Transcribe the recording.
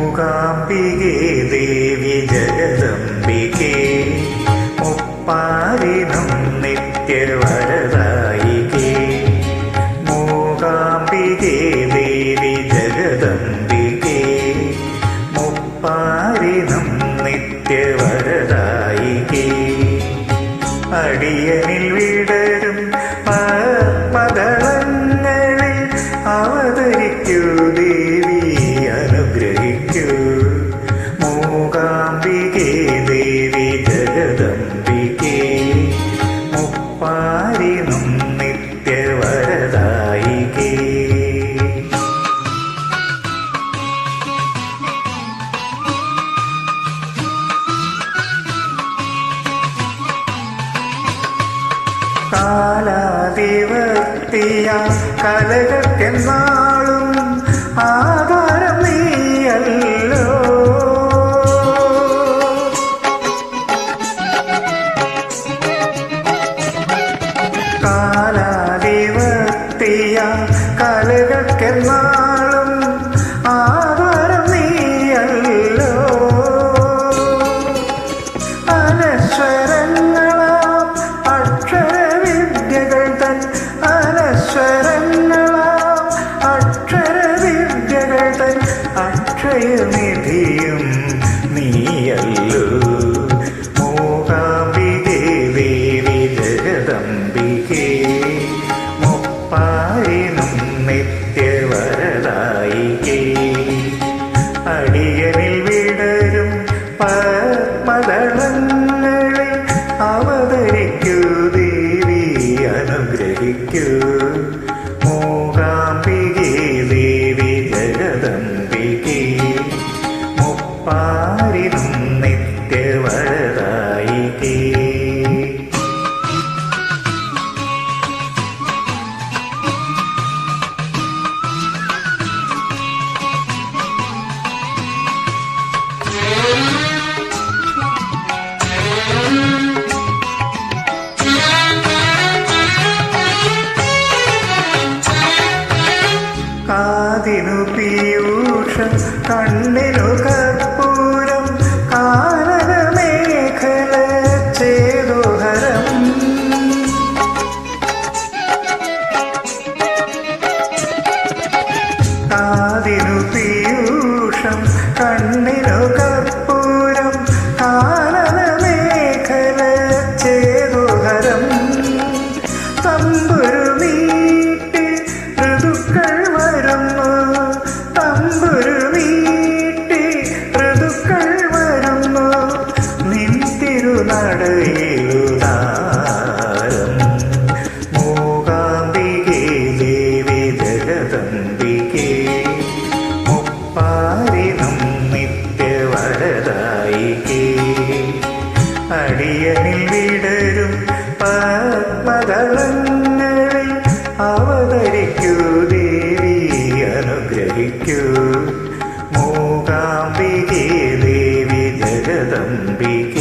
മൂകാംബികേ ദേവി ജഗദംബികേ. മുപ്പാരിനം നിത്യവരദായികേ. മൂകാംബികേ ദേവി ജഗദംബികേ. മുപ്പാരിനം നിത്യവരദായികേ കാലാതിവർത്തിയ കലകൾക്കെന്നാളും ആധാരം നീയല്ലോ. കാലാതിവർത്തിയ കലകൾക്കെന്നാളും ആധാരം നീയല്ലോ. അനശ്വരങ്ങളാം അക്ഷയനിധിയും നീയല്ലോ. മൂകാംബികേ ദേവി ജഗദംബികേ മുപ്പാരിനും നിത്യവരദായികേ കാതിനു പീയൂഷം കണ്ണിനു കർപ്പൂരം കാനന മേഖല ചേതുഹരം കാതിനു പീയൂഷം മൂകാംബികേ ദേവി ജഗദംബികേ.